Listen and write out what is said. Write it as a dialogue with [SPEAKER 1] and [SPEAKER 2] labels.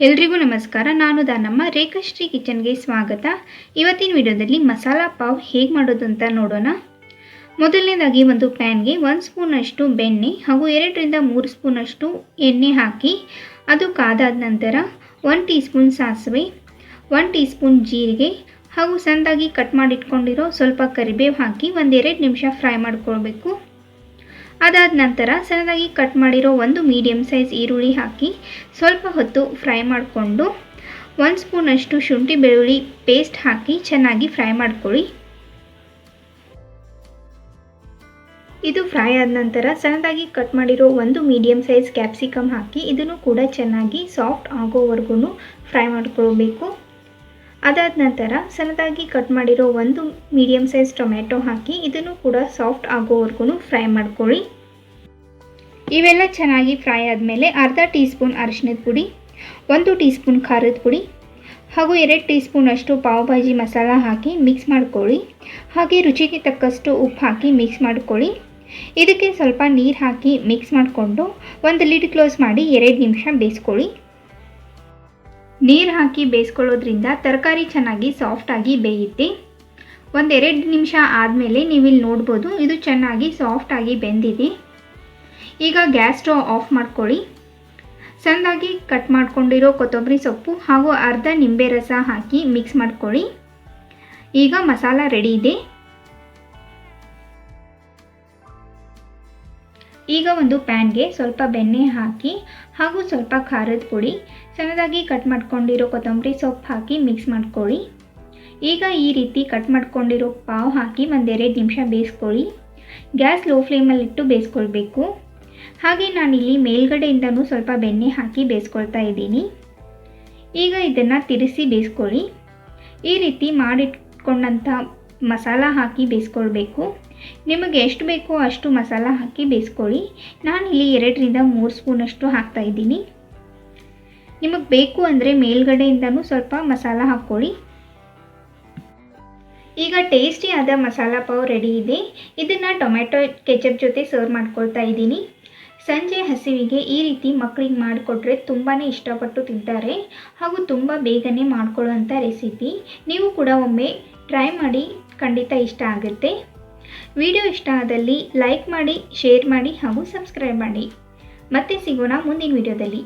[SPEAKER 1] ಎಲ್ರಿಗೂ ನಮಸ್ಕಾರ. ನಾನು ದಾನಮ್ಮ ರೇಖಾಶ್ರೀ ಕಿಚನ್ಗೆ ಸ್ವಾಗತ. ಇವತ್ತಿನ ವಿಡಿಯೋದಲ್ಲಿ ಮಸಾಲ ಪಾವ್ ಹೇಗೆ ಮಾಡೋದು ಅಂತ ನೋಡೋಣ. ಮೊದಲನೇದಾಗಿ ಒಂದು ಪ್ಯಾನ್ಗೆ ಒಂದು ಸ್ಪೂನಷ್ಟು ಬೆಣ್ಣೆ ಹಾಗೂ ಎರಡರಿಂದ ಮೂರು ಸ್ಪೂನಷ್ಟು ಎಣ್ಣೆ ಹಾಕಿ, ಅದು ಕಾದಾದ ನಂತರ ಒನ್ ಟೀ ಸ್ಪೂನ್ ಸಾಸಿವೆ ಒನ್ ಟೀ ಸ್ಪೂನ್ ಜೀರಿಗೆ ಹಾಗೂ ಸಣ್ಣದಾಗಿ ಕಟ್ ಮಾಡಿಟ್ಕೊಂಡಿರೋ ಸ್ವಲ್ಪ ಕರಿಬೇವು ಹಾಕಿ ಒಂದೆರಡು ನಿಮಿಷ ಫ್ರೈ ಮಾಡ್ಕೊಳ್ಬೇಕು. ಅದಾದ ನಂತರ ಸಣ್ಣದಾಗಿ ಕಟ್ ಮಾಡಿರೋ ಒಂದು ಮೀಡಿಯಮ್ ಸೈಜ್ ಈರುಳ್ಳಿ ಹಾಕಿ ಸ್ವಲ್ಪ ಹೊತ್ತು ಫ್ರೈ ಮಾಡಿಕೊಂಡು ಒಂದು ಸ್ಪೂನಷ್ಟು ಶುಂಠಿ ಬೆಳ್ಳುಳ್ಳಿ ಪೇಸ್ಟ್ ಹಾಕಿ ಚೆನ್ನಾಗಿ ಫ್ರೈ ಮಾಡ್ಕೊಳ್ಳಿ. ಇದು ಫ್ರೈ ಆದ ನಂತರ ಸಣ್ಣದಾಗಿ ಕಟ್ ಮಾಡಿರೋ ಒಂದು ಮೀಡಿಯಮ್ ಸೈಜ್ ಕ್ಯಾಪ್ಸಿಕಮ್ ಹಾಕಿ ಇದನ್ನು ಕೂಡ ಚೆನ್ನಾಗಿ ಸಾಫ್ಟ್ ಆಗೋವರೆಗೂ ಫ್ರೈ ಮಾಡ್ಕೊಳ್ಬೇಕು. ಅದಾದ ನಂತರ ಸಣ್ಣದಾಗಿ ಕಟ್ ಮಾಡಿರೋ ಒಂದು ಮೀಡಿಯಮ್ ಸೈಜ್ ಟೊಮೆಟೊ ಹಾಕಿ ಇದನ್ನು ಕೂಡ ಸಾಫ್ಟ್ ಆಗೋವರೆಗೂ ಫ್ರೈ ಮಾಡ್ಕೊಳ್ಳಿ. ಇವೆಲ್ಲ ಚೆನ್ನಾಗಿ ಫ್ರೈ ಆದಮೇಲೆ ಅರ್ಧ ಟೀ ಸ್ಪೂನ್ ಅರಿಶಿಣದ ಪುಡಿ, ಒಂದು ಟೀ ಸ್ಪೂನ್ ಖಾರದ ಪುಡಿ ಹಾಗೂ ಎರಡು ಟೀ ಪಾವ್ ಭಾಜಿ ಮಸಾಲ ಹಾಕಿ ಮಿಕ್ಸ್ ಮಾಡ್ಕೊಳ್ಳಿ. ಹಾಗೆ ರುಚಿಗೆ ತಕ್ಕಷ್ಟು ಉಪ್ಪು ಹಾಕಿ ಮಿಕ್ಸ್ ಮಾಡ್ಕೊಳ್ಳಿ. ಇದಕ್ಕೆ ಸ್ವಲ್ಪ ನೀರು ಹಾಕಿ ಮಿಕ್ಸ್ ಮಾಡಿಕೊಂಡು ಒಂದು ಲಿಡ್ ಕ್ಲೋಸ್ ಮಾಡಿ ಎರಡು ನಿಮಿಷ ಬೇಯಿಸ್ಕೊಳ್ಳಿ. ನೀರು ಹಾಕಿ ಬೇಯಿಸ್ಕೊಳ್ಳೋದ್ರಿಂದ ತರಕಾರಿ ಚೆನ್ನಾಗಿ ಸಾಫ್ಟಾಗಿ ಬೇಯುತ್ತೆ. ಒಂದೆರಡು ನಿಮಿಷ ಆದಮೇಲೆ ನೀವಿಲ್ಲಿ ನೋಡ್ಬೋದು ಇದು ಚೆನ್ನಾಗಿ ಸಾಫ್ಟಾಗಿ ಬೆಂದಿದೆ. ಈಗ ಗ್ಯಾಸ್ ಸ್ಟವ್ ಆಫ್ ಮಾಡ್ಕೊಳ್ಳಿ. ಸಣ್ಣದಾಗಿ ಕಟ್ ಮಾಡ್ಕೊಂಡಿರೋ ಕೊತ್ತಂಬರಿ ಸೊಪ್ಪು ಹಾಗೂ ಅರ್ಧ ನಿಂಬೆ ರಸ ಹಾಕಿ ಮಿಕ್ಸ್ ಮಾಡ್ಕೊಳ್ಳಿ. ಈಗ ಮಸಾಲ ರೆಡಿ ಇದೆ. ಈಗ ಒಂದು ಪ್ಯಾನ್ಗೆ ಸ್ವಲ್ಪ ಬೆಣ್ಣೆ ಹಾಕಿ ಹಾಗೂ ಸ್ವಲ್ಪ ಖಾರದ ಪುಡಿ, ಸಣ್ಣದಾಗಿ ಕಟ್ ಮಾಡ್ಕೊಂಡಿರೋ ಕೊತ್ತಂಬರಿ ಸೊಪ್ಪು ಹಾಕಿ ಮಿಕ್ಸ್ ಮಾಡ್ಕೊಳ್ಳಿ. ಈಗ ಈ ರೀತಿ ಕಟ್ ಮಾಡ್ಕೊಂಡಿರೋ ಪಾವ್ ಹಾಕಿ ಒಂದೆರಡು ನಿಮಿಷ ಬೇಯಿಸ್ಕೊಳ್ಳಿ. Gas low ಫ್ಲೇಮಲ್ಲಿಟ್ಟು ಬೇಯಿಸ್ಕೊಳ್ಬೇಕು. ಹಾಗೆ ನಾನಿಲ್ಲಿ ಮೇಲ್ಗಡೆಯಿಂದನೂ ಸ್ವಲ್ಪ ಬೆಣ್ಣೆ ಹಾಕಿ ಬೇಯಿಸ್ಕೊಳ್ತಾ ಇದ್ದೀನಿ. ಈಗ ಇದನ್ನು ತಿರುಸಿ ಬೇಯಿಸ್ಕೊಳ್ಳಿ. ಈ ರೀತಿ ಮಾಡಿಟ್ಕೊಂಡಂಥ ಮಸಾಲ ಹಾಕಿ ಬೇಯಿಸ್ಕೊಳ್ಬೇಕು. ನಿಮಗೆ ಎಷ್ಟು ಬೇಕೋ ಅಷ್ಟು ಮಸಾಲ ಹಾಕಿ ಬೇಯಿಸ್ಕೊಳ್ಳಿ. ನಾನು ಇಲ್ಲಿ ಎರಡರಿಂದ ಮೂರು ಸ್ಪೂನಷ್ಟು ಹಾಕ್ತಾಯಿದ್ದೀನಿ ನಿಮಗೆ ಬೇಕು ಅಂದರೆ ಮೇಲ್ಗಡೆಯಿಂದನೂ ಸ್ವಲ್ಪ ಮಸಾಲ ಹಾಕ್ಕೊಳ್ಳಿ. ಈಗ ಟೇಸ್ಟಿಯಾದ ಮಸಾಲ ಪಾವ್ ರೆಡಿ ಇದೆ. ಇದನ್ನು ಟೊಮೆಟೊ ಕೆಚಪ್ ಜೊತೆ ಸರ್ವ್ ಮಾಡ್ಕೊಳ್ತಾ ಇದ್ದೀನಿ. ಸಂಜೆ ಹಸಿವಿಗೆ ಈ ರೀತಿ ಮಕ್ಕಳಿಗೆ ಮಾಡಿಕೊಟ್ರೆ ತುಂಬಾ ಇಷ್ಟಪಟ್ಟು ತಿಂತಾರೆ. ಹಾಗೂ ತುಂಬ ಬೇಗನೆ ಮಾಡ್ಕೊಳ್ಳೋಂಥ ರೆಸಿಪಿ. ನೀವು ಕೂಡ ಒಮ್ಮೆ ಟ್ರೈ ಮಾಡಿ, ಖಂಡಿತ ಇಷ್ಟ ಆಗುತ್ತೆ. ವಿಡಿಯೋ ಇಷ್ಟ ಆದಲ್ಲಿ ಲೈಕ್ ಮಾಡಿ ಶೇರ್ ಮಾಡಿ ಹಾಗೂ ಸಬ್ಸ್ಕ್ರೈಬ್ ಮಾಡಿ. ಮತ್ತೆ ಸಿಗೋಣ ಮುಂದಿನ ವಿಡಿಯೋದಲ್ಲಿ.